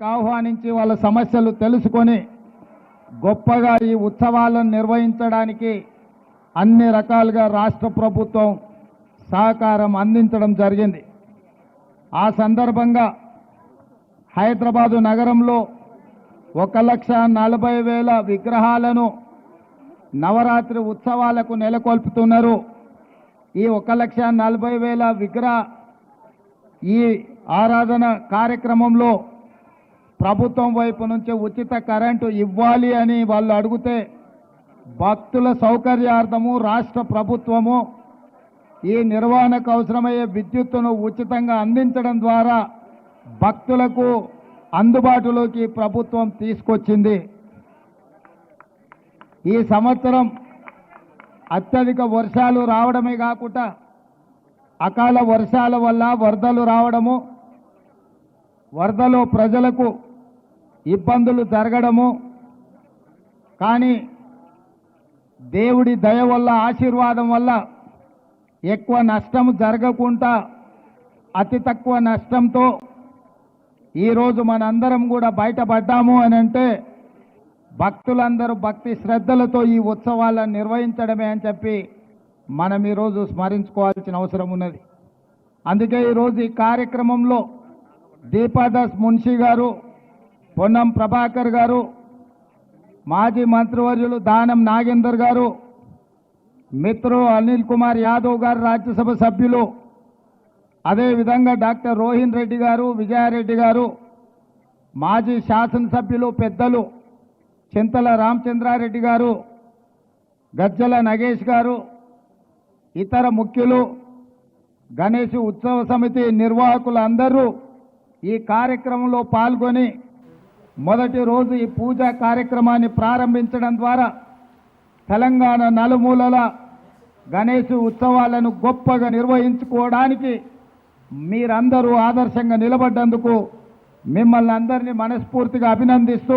కార్యక్రమానికి ఆహ్వానించి వాళ్ళ సమస్యలు తెలుసుకొని గొప్పగా ఈ ఉత్సవాలను నిర్వహించడానికి అన్ని రకాలుగా రాష్ట్ర ప్రభుత్వం సహకారం అందించడం జరిగింది. ఆ సందర్భంగా హైదరాబాదు నగరంలో ఒక లక్ష నలభై వేల విగ్రహాలను నవరాత్రి ఉత్సవాలకు నెలకొల్పుతున్నారు. ఈ ఒక లక్ష నలభై వేల విగ్రహ ఈ ఆరాధన కార్యక్రమంలో ప్రభుత్వం వైపు నుంచి ఉచిత కరెంటు ఇవ్వాలి అని వాళ్ళు అడిగితే భక్తుల సౌకర్యార్థము రాష్ట్ర ప్రభుత్వము ఈ నిర్వహణకు అవసరమయ్యే విద్యుత్తును ఉచితంగా అందించడం ద్వారా భక్తులకు అందుబాటులోకి ప్రభుత్వం తీసుకొచ్చింది. ఈ సంవత్సరం అత్యధిక వర్షాలు రావడమే కాకుండా అకాల వర్షాల వల్ల వరదలు రావడము వరదలో ప్రజలకు ఇబ్బందులు జరగడము కానీ దేవుడి దయ వల్ల ఆశీర్వాదం వల్ల ఎక్కువ నష్టం జరగకుండా అతి తక్కువ నష్టంతో ఈరోజు మనందరం కూడా బయటపడ్డాము అని అంటే భక్తులందరూ భక్తి శ్రద్ధలతో ఈ ఉత్సవాలను నిర్వహించడమే అని చెప్పి మనం ఈరోజు స్మరించుకోవాల్సిన అవసరం ఉన్నది. అందుకే ఈరోజు ఈ కార్యక్రమంలో దీపాదాస్ మున్షి గారు పొన్నం ప్రభాకర్ గారు మాజీ మంత్రివర్యులు దానం నాగేందర్ గారు మిత్రు అనిల్ కుమార్ యాదవ్ గారు రాజ్యసభ సభ్యులు అదేవిధంగా డాక్టర్ రోహిన్ రెడ్డి గారు విజయారెడ్డి గారు మాజీ శాసనసభ్యులు పెద్దలు చింతల రామచంద్రారెడ్డి గారు గజ్జల నగేష్ గారు ఇతర ముఖ్యులు గణేష్ ఉత్సవ సమితి నిర్వాహకులు అందరూ ఈ కార్యక్రమంలో పాల్గొని మొదటి రోజు ఈ పూజా కార్యక్రమాన్ని ప్రారంభించడం ద్వారా తెలంగాణ నలుమూలల గణేష్ ఉత్సవాలను గొప్పగా నిర్వహించుకోవడానికి మీరందరూ ఆదర్శంగా నిలబడ్డందుకు మిమ్మల్ని అందరినీ మనస్ఫూర్తిగా అభినందిస్తూ